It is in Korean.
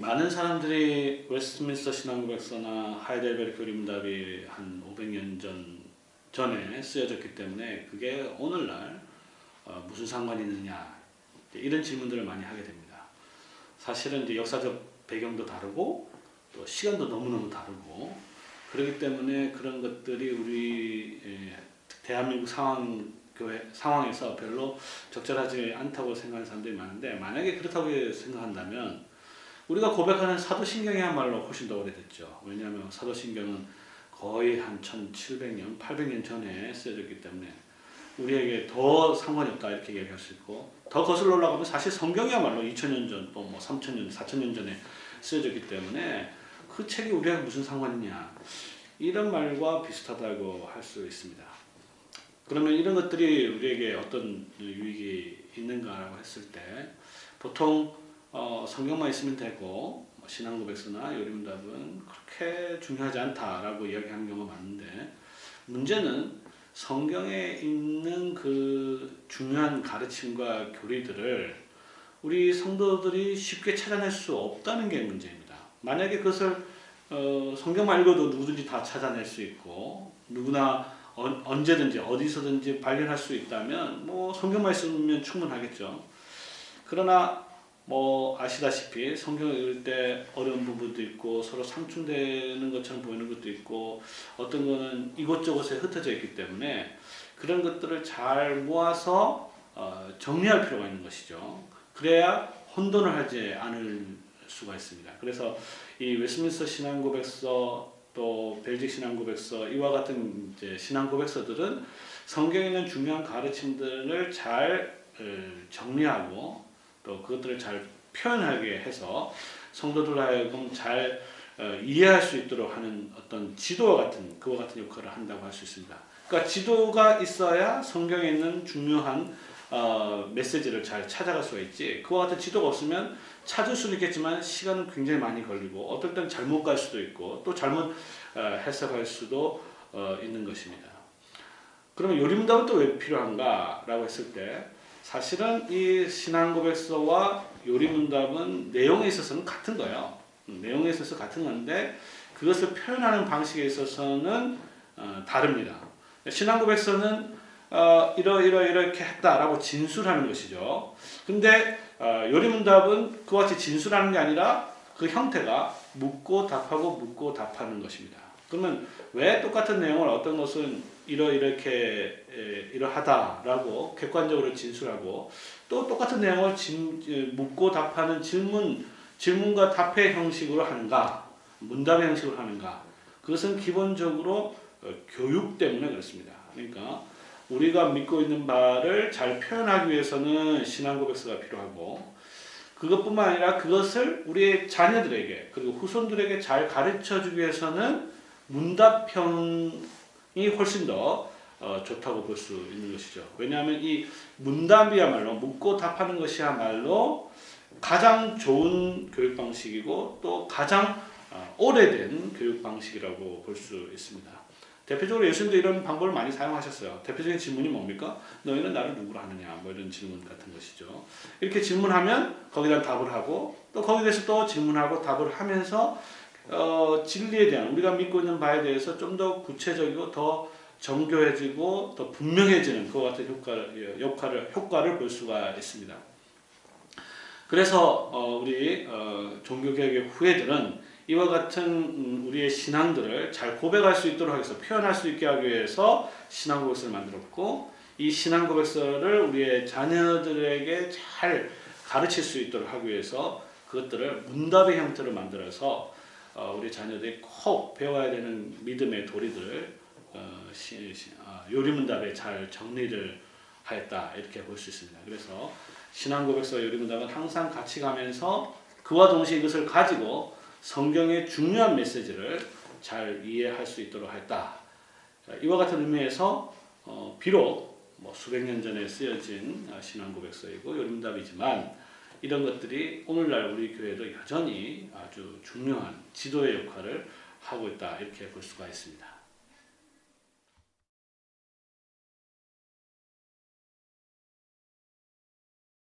많은 사람들이 웨스트민스터 신앙고백서나 하이델베르크 요리문답이 한 500년 전 전에 쓰여졌기 때문에 그게 오늘날 어, 무슨 상관이 있느냐 이런 질문들을 많이 하게 됩니다. 사실은 이제 역사적 배경도 다르고 또 시간도 너무너무 다르고 그렇기 때문에 그런 것들이 우리 예, 대한민국 상황 교회 상황에서 별로 적절하지 않다고 생각하는 사람들이 많은데 만약에 그렇다고 생각한다면 우리가 고백하는 사도신경이야말로 훨씬 더 오래됐죠. 왜냐하면 사도신경은 거의 한 1700년, 800년 전에 쓰여졌기 때문에 우리에게 더 상관이 없다 이렇게 얘기할 수 있고 더 거슬러 올라가면 사실 성경이야말로 2000년 전, 또 뭐 3000년, 4000년 전에 쓰여졌기 때문에 그 책이 우리하고 무슨 상관이냐 이런 말과 비슷하다고 할 수 있습니다. 그러면 이런 것들이 우리에게 어떤 유익이 있는가라고 했을 때 보통 어, 성경만 있으면 되고 뭐 신앙 고백서나 요리문답은 그렇게 중요하지 않다라고 이야기하는 경우가 많은데 문제는 성경에 있는 그 중요한 가르침과 교리들을 우리 성도들이 쉽게 찾아낼 수 없다는 게 문제입니다. 만약에 그것을 어, 성경만 읽어도 누구든지 다 찾아낼 수 있고 누구나 어, 언제든지 어디서든지 발견할 수 있다면 뭐 성경만 있으면 충분하겠죠. 그러나 뭐 아시다시피 성경을 읽을 때 어려운 부분도 있고 서로 상충되는 것처럼 보이는 것도 있고 어떤 거는 이곳저곳에 흩어져 있기 때문에 그런 것들을 잘 모아서 어, 정리할 필요가 있는 것이죠. 그래야 혼돈을 하지 않을 수가 있습니다. 그래서 이 웨스민스터 신앙고백서 또 벨직 신앙고백서 이와 같은 신앙고백서들은 성경에 있는 중요한 가르침들을 잘 어, 정리하고 또 그것들을 잘 표현하게 해서 성도들 하여금 잘 어, 이해할 수 있도록 하는 어떤 지도와 같은 그와 같은 역할을 한다고 할 수 있습니다. 그러니까 지도가 있어야 성경에 있는 중요한 어, 메시지를 잘 찾아갈 수가 있지. 그와 같은 지도가 없으면 찾을 수는 있겠지만 시간은 굉장히 많이 걸리고 어떨 땐 잘못 갈 수도 있고 또 잘못 어, 해석할 수도 어, 있는 것입니다. 그러면 요리문답은 또 왜 필요한가라고 했을 때 사실은 이 신앙고백서와 요리문답은 내용에 있어서는 같은 거예요. 음, 내용에 있어서 같은 건데 그것을 표현하는 방식에 있어서는 어, 다릅니다. 신앙고백서는 어, 이러 이러 이렇게 했다라고 진술하는 것이죠. 근데 어, 요리문답은 그와 같이 진술하는 게 아니라 그 형태가 묻고 답하고 묻고 답하는 것입니다. 그러면 왜 똑같은 내용을 어떤 것은 이러 이렇게 에, 이러하다라고 객관적으로 진술하고 또 똑같은 내용을 진, 묻고 답하는 질문 질문과 답의 형식으로 하는가 문답의 형식으로 하는가 그것은 기본적으로 어, 교육 때문에 그렇습니다. 그러니까 우리가 믿고 있는 바를 잘 표현하기 위해서는 신앙 고백서가 필요하고 그것뿐만 아니라 그것을 우리의 자녀들에게 그리고 후손들에게 잘 가르쳐 주기 위해서는 문답형이 훨씬 더 어, 좋다고 볼 수 있는 것이죠. 왜냐하면 이 문답이야말로 묻고 답하는 것이야말로 가장 좋은 교육 방식이고 또 가장 어, 오래된 교육 방식이라고 볼 수 있습니다. 대표적으로 예수님도 이런 방법을 많이 사용하셨어요. 대표적인 질문이 뭡니까? 너희는 나를 누구로 하느냐? 뭐 이런 질문 같은 것이죠. 이렇게 질문하면 거기다 답을 하고 또 거기에 대해서 또 질문하고 답을 하면서 어, 진리에 대한 우리가 믿고 있는 바에 대해서 좀 더 구체적이고 더 정교해지고 더 분명해지는 그와 같은 효과를, 역할을, 효과를 볼 수가 있습니다. 그래서 어, 우리 어, 종교개혁의 후예들은 이와 같은 음, 우리의 신앙들을 잘 고백할 수 있도록 위해서 표현할 수 있게 하기 위해서 신앙 고백서를 만들었고 이 신앙 고백서를 우리의 자녀들에게 잘 가르칠 수 있도록 하기 위해서 그것들을 문답의 형태로 만들어서 어, 우리 자녀들이 꼭 배워야 되는 믿음의 도리들을 어, 어, 요리문답에 잘 정리를 하였다 이렇게 볼 수 있습니다. 그래서 신앙고백서 요리문답은 항상 같이 가면서 그와 동시에 이것을 가지고 성경의 중요한 메시지를 잘 이해할 수 있도록 했다. 이와 같은 의미에서 어, 비록 뭐 수백 년 전에 쓰여진 신앙고백서이고 요리문답이지만 이런 것들이 오늘날 우리 교회도 여전히 아주 중요한 지도의 역할을 하고 있다 이렇게 볼 수가 있습니다.